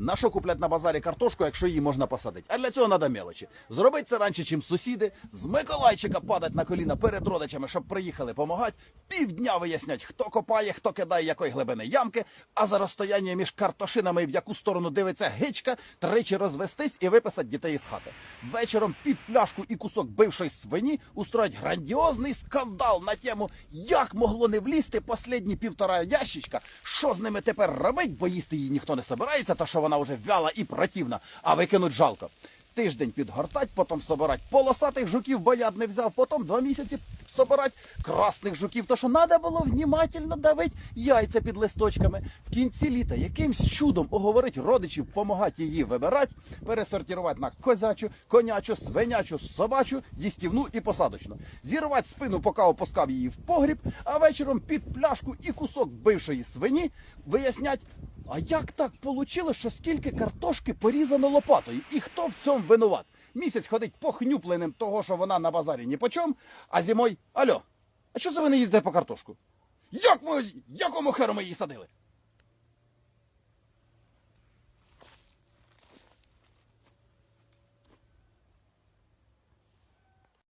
На що куплять на базарі картошку, якщо її можна посадити? А для цього треба мелочі. Зробити це раніше, чим сусіди, з Миколайчика падать на коліна перед родичами, щоб приїхали помагати, півдня вияснять, хто копає, хто кидає якої глибини ямки, а за розстояння між картошинами, в яку сторону дивиться гичка, тричі розвестись і виписати дітей із хати. Вечором під пляшку і кусок бившої свині устроять грандіозний скандал на тему, як могло не влізти последні півтора ящичка, що з ними тепер робить, бо їсти її ніхто не собирається, та що вона вже вяла і противна, а викинуть жалко. Тиждень підгортать, потім собирать полосатих жуків, бо яд не взяв, потім два місяці собирать красних жуків, то що треба було внімательно давить яйця під листочками. В кінці літа якимсь чудом оговорить родичів, помагати її вибирати, пересортувати на козячу, конячу, свинячу, собачу, їстівну і посадочну. Зірвати спину, поки опускав її в погріб, а вечором під пляшку і кусок бившої свині вияснять, а як так вийшло, що скільки картошки порізано лопатою? І хто в цьому винуват? Місяць ходить похнюпленим того, що вона на базарі ні по чому, а зимой, альо, а що це ви не їдете по картошку? Як ми, якому херу ми її садили?